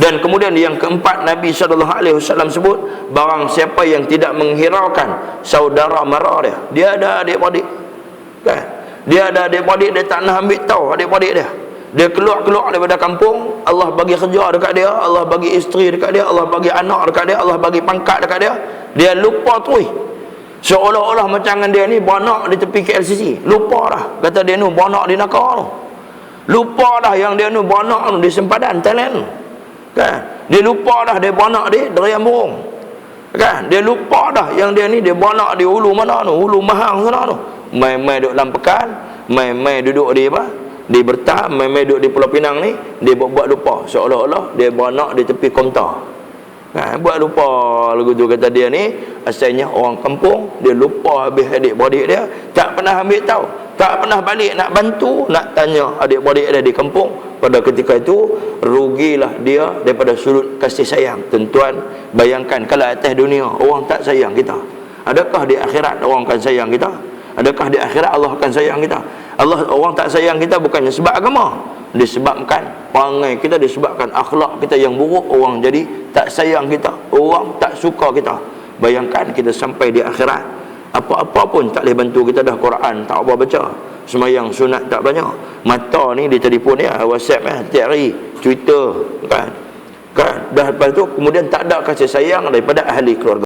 dan kemudian yang keempat Nabi SAW sebut barang siapa yang tidak menghiraukan saudara mara dia dia ada adik-beradik kan? Dia ada adik-beradik dia tak nak ambil tahu adik-beradik dia. Dia keluar-keluar daripada kampung Allah bagi kerja dekat dia Allah bagi isteri dekat dia Allah bagi anak dekat dia Allah bagi pangkat dekat dia dia lupa terus. Seolah-olah macam dia ni beranak di tepi KLCC lupa dah. Kata dia ni beranak di Nakar tu. Lupa dah yang dia ni beranak di sempadan Thailand kan? Dia lupa dah dia beranak di Derian Burung. Kan? Dia lupa dah yang dia ni dia beranak di hulu mana tu? Hulu mahang sana tu. Mai-mai duduk dalam pekan mai-mai duduk di apa? Dia bertahap main-main duduk di Pulau Pinang ni dia buat-buat lupa. Seolah-olah dia beranak di tepi konta. Ha, buat lupa lagu tu kata dia ni asalnya orang kampung dia lupa habis adik-beradik dia tak pernah ambil tahu tak pernah balik nak bantu nak tanya adik-beradik dia di kampung. Pada ketika itu rugilah dia daripada sudut kasih sayang. Tuan bayangkan kalau atas dunia orang tak sayang kita. Adakah di akhirat orang akan sayang kita? Adakah di akhirat Allah akan sayang kita? Allah orang tak sayang kita bukannya sebab agama. Disebabkan perangai kita disebabkan akhlak kita yang buruk orang jadi tak sayang kita. Orang tak suka kita. Bayangkan kita sampai di akhirat apa-apa pun tak boleh bantu. Kita dah Quran tak apa baca. Semayang sunat tak banyak. Mata ni dia telefon ya whatsapp ya tiap hari. Twitter kan? Kan? Dah lepas tu kemudian tak ada kasih sayang daripada ahli keluarga